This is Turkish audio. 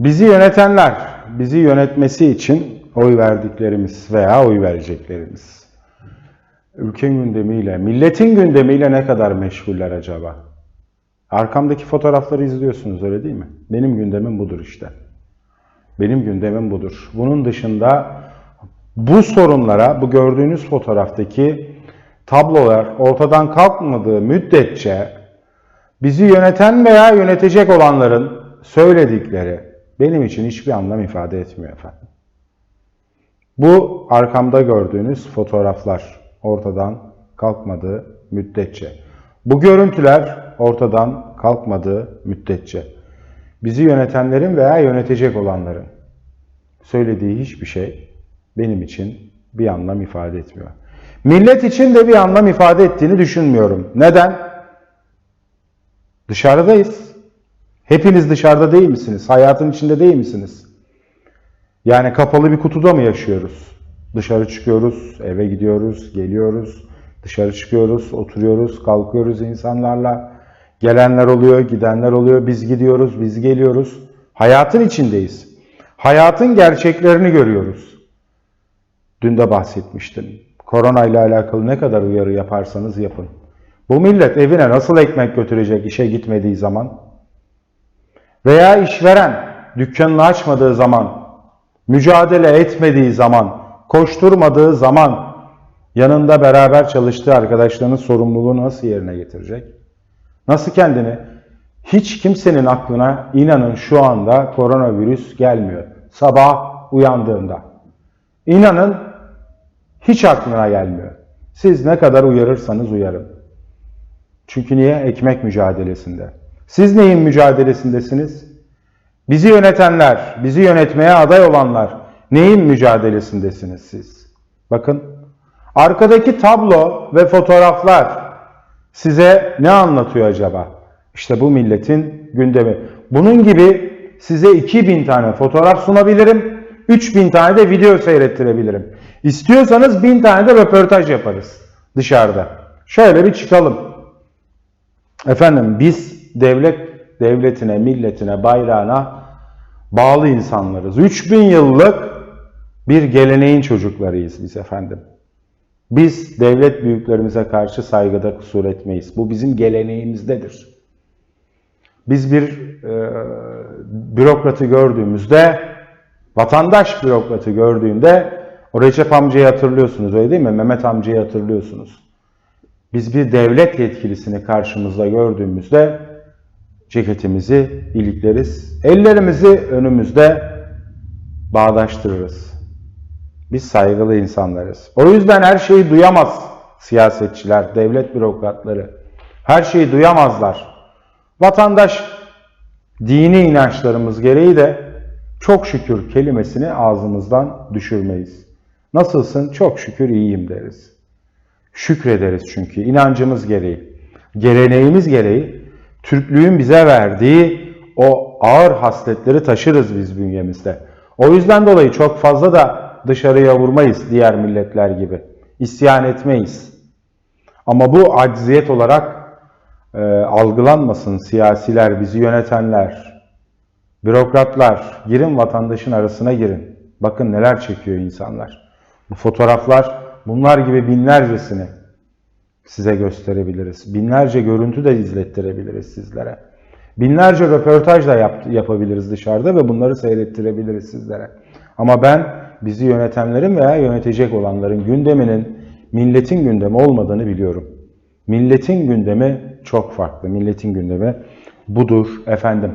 Bizi yönetenler, bizi yönetmesi için oy verdiklerimiz veya oy vereceklerimiz. Ülke gündemiyle, milletin gündemiyle ne kadar meşguller acaba? Arkamdaki fotoğrafları izliyorsunuz öyle değil mi? Benim gündemim budur işte. Benim gündemim budur. Bunun dışında bu sorunlara, bu gördüğünüz fotoğraftaki tablolar ortadan kalkmadığı müddetçe bizi yöneten veya yönetecek olanların söyledikleri benim için hiçbir anlam ifade etmiyor efendim. Bu arkamda gördüğünüz fotoğraflar ortadan kalkmadığı müddetçe. Bu görüntüler ortadan kalkmadığı müddetçe. Bizi yönetenlerin veya yönetecek olanların söylediği hiçbir şey benim için bir anlam ifade etmiyor. Millet için de bir anlam ifade ettiğini düşünmüyorum. Neden? Dışarıdayız. Hepiniz dışarıda değil misiniz? Hayatın içinde değil misiniz? Yani kapalı bir kutuda mı yaşıyoruz? Dışarı çıkıyoruz, eve gidiyoruz, geliyoruz, dışarı çıkıyoruz, oturuyoruz, kalkıyoruz insanlarla. Gelenler oluyor, gidenler oluyor, biz gidiyoruz, biz geliyoruz. Hayatın içindeyiz. Hayatın gerçeklerini görüyoruz. Dün de bahsetmiştim. Korona ile alakalı ne kadar uyarı yaparsanız yapın. Bu millet evine nasıl ekmek götürecek işe gitmediği zaman? Veya işveren dükkanını açmadığı zaman, mücadele etmediği zaman, koşturmadığı zaman yanında beraber çalıştığı arkadaşlarının sorumluluğunu nasıl yerine getirecek? Nasıl kendini? Hiç kimsenin aklına inanın şu anda koronavirüs gelmiyor. Sabah uyandığında. İnanın hiç aklına gelmiyor. Siz ne kadar uyarırsanız uyarın. Çünkü niye? Ekmek mücadelesinde. Siz neyin mücadelesindesiniz? Bizi yönetenler, bizi yönetmeye aday olanlar neyin mücadelesindesiniz siz? Bakın, arkadaki tablo ve fotoğraflar size ne anlatıyor acaba? İşte bu milletin gündemi. Bunun gibi size 2000 tane fotoğraf sunabilirim, 3000 tane de video seyrettirebilirim. İstiyorsanız 1000 tane de röportaj yaparız dışarıda. Şöyle bir çıkalım. Efendim biz devlet devletine, milletine, bayrağına bağlı insanlarız. 3000 yıllık bir geleneğin çocuklarıyız biz efendim. Biz devlet büyüklerimize karşı saygıda kusur etmeyiz. Bu bizim geleneğimizdedir. Biz bir e, bürokratı gördüğümüzde, vatandaş bürokratı gördüğünde o Recep amcayı hatırlıyorsunuz öyle değil mi? Mehmet amcayı hatırlıyorsunuz. Biz bir devlet yetkilisini karşımızda gördüğümüzde ceketimizi ilikleriz, ellerimizi önümüzde bağdaştırırız. Biz saygılı insanlarız. O yüzden her şeyi duyamaz siyasetçiler, devlet bürokratları. Her şeyi duyamazlar. Vatandaş dini inançlarımız gereği de çok şükür kelimesini ağzımızdan düşürmeyiz. Nasılsın? Çok şükür iyiyim deriz. Şükrederiz çünkü inancımız gereği, geleneğimiz gereği Türklüğün bize verdiği o ağır hasletleri taşırız biz bünyemizde. O yüzden dolayı çok fazla da dışarıya vurmayız diğer milletler gibi. İsyan etmeyiz. Ama bu acziyet olarak e, algılanmasın siyasiler, bizi yönetenler, bürokratlar. Girin vatandaşın arasına girin. Bakın neler çekiyor insanlar. Bu fotoğraflar bunlar gibi binlercesini size gösterebiliriz. Binlerce görüntü de izlettirebiliriz sizlere. Binlerce röportaj da yap, yapabiliriz dışarıda ve bunları seyrettirebiliriz sizlere. Ama ben bizi yönetenlerin veya yönetecek olanların gündeminin milletin gündemi olmadığını biliyorum. Milletin gündemi çok farklı. Milletin gündemi budur efendim.